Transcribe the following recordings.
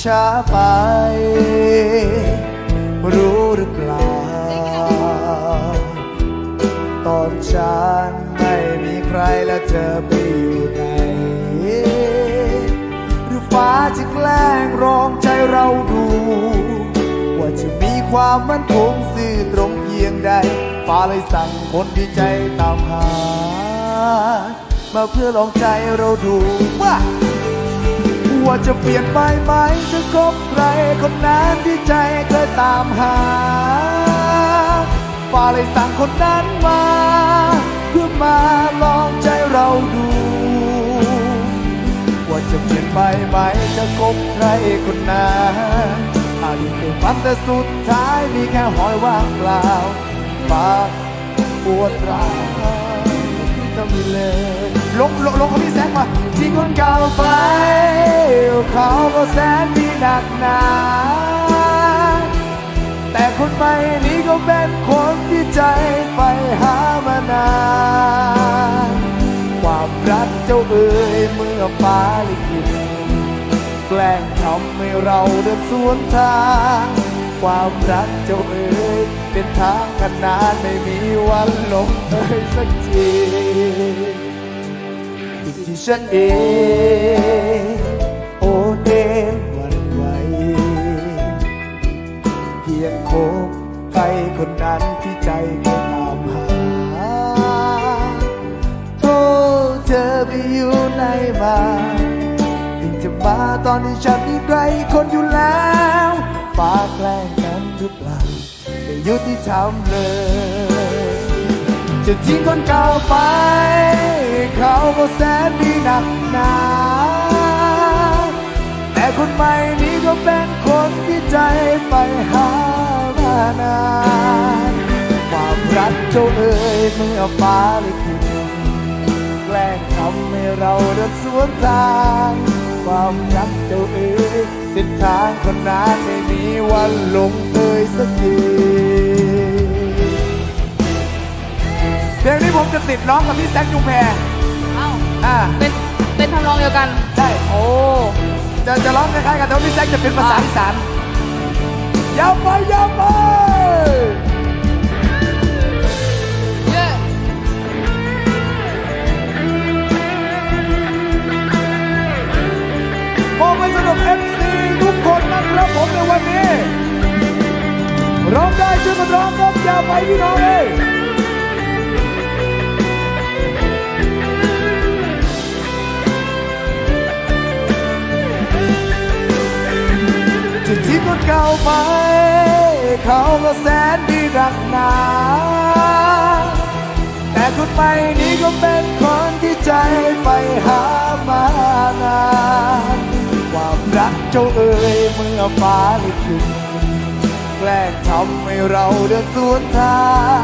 ช้าไป รู้หรือเปล่า ตอนฉันไม่มีใครแล้วเธอไปอยู่ไหนหรือฟ้าจะแกล้งร้องใจเราดู ว่าจะมีความมั่นคงซื่อตรงเพียงใด ฟ้าเลยสั่งคนที่ใจตามหา มาเพื่อลองใจเราดูว่า ว่าจะเปลี่ยนไปไหมจะคบใครคนนั้นที่ใจเคยตามหาฟ้าเลยสั่งคนนั้นมา เพื่อมาลองใจเราดู ว่าจะเปลี่ยนไปไหมจะคบใครคนนั้นอาจจะเป็นฝันแต่สุดท้ายมีแค่หอยว่างเปล่าฟ้าปวดร้าวจะมีเลยลงลงลงกับพี่แซกมาทิ้งคนเก่าไป เขาก็แสนดีหนักหนา แต่คนใหม่นี้ก็เป็นคนที่ใจไปหามานานความรักเจ้าเอ๋ยเมื่อฟ้าลิขิตแกล้งทำให้เราเดินสวนทาง ความรักเจ้าเอ๋ยเป็นทางขนานไม่มีวันลงเอ่ยสักทีอีก คนนั้นที่ใจก็ตามหาโทษเธอไปอยู่ไหนมาถึงจะมาตอนที่ฉันมีใครคนอยู่แล้วฟ้าแกล้งกันหรือเปล่าไม่ยุติธรรมเลย จะทิ้งคนเก่าไป เขาก็แสนดีหนักหนาแต่คนใหม่นี้ก็เป็นคนที่ใจไปหาานานความรักเจ้าเอ๋ยเมื่อฟ้าลิขิตแกล้งทำให้เราเดินสวนทาง ความรักเจ้าเอ๋ยเส้นทางคนนั้นไม่มีวันลงเอยสักทีเพลงนี้ผมจะติดร้องกับพี่แซคจุงแพรเอ้าอ่าเป็นเป็นทำนองเดียวกันใช่โอ้ จะจะร้องคล้ายๆกันแต่ว่าพี่แซคจะเป็นภาษาอีสาน ยาวไปยาวไปเย้มองไปสำหรับ FC ทุกคนนะครับผมในวันนี้ร้องได้ช่วยกันร้องครับยาวไปพี่น้องเลย จะทิ้งคนเก่าไป เขาก็แสนดีรักหนา แต่คนใหม่นี้ก็เป็นคนที่ใจไปหามานานความรักเจ้าเอ๋ยเมื่อฟ้าลิขิตแกล้งทำให้เราเดินสวนทาง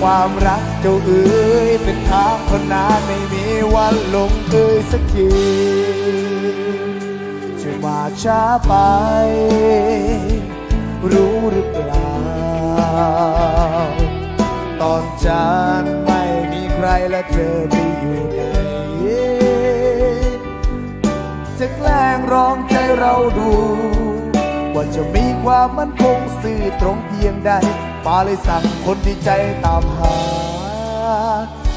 ความรักเจ้าเอ๋ยเป็นทางคนนานไม่มีวันลงเอยสักที จะมาช้าไป รู้หรือเปล่า ตอนฉันไม่มีใครและเธอไปอยู่ไหนจะแกล้งร้องใจเราดู ว่าจะมีความมั่นคงสื่อตรงเพียงใดฟ้าเลยสั่งคนที่ใจตามหา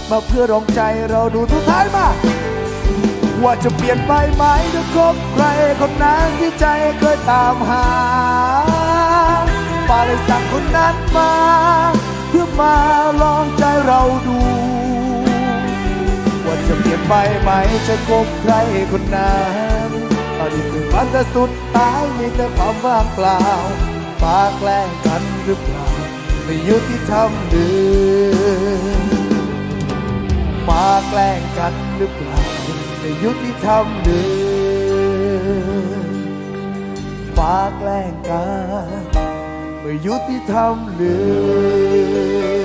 มาเพื่อรองใจเราดูสุดท้ายมา ว่าจะเปลี่ยนไปไหมจะคบใครคนนั้นที่ใจเคยตามหาฟ้าเลยสั่งคนนั้นมา เพื่อมาลองใจเราดู ว่าจะเปลี่ยนไปไหมจะคบใครคนนั้นตอนนี้คือฝันแต่สุดท้ายมีแต่ความว่างเปล่าฟ้าแกล้งกันหรือเปล่าไม่ยุติธรรมหรือฟ้าแกล้งกันหรือเปล่า ไม่ยุติธรรมหรือฟ้าแกล้งกันไม่ยุติธรรมเลย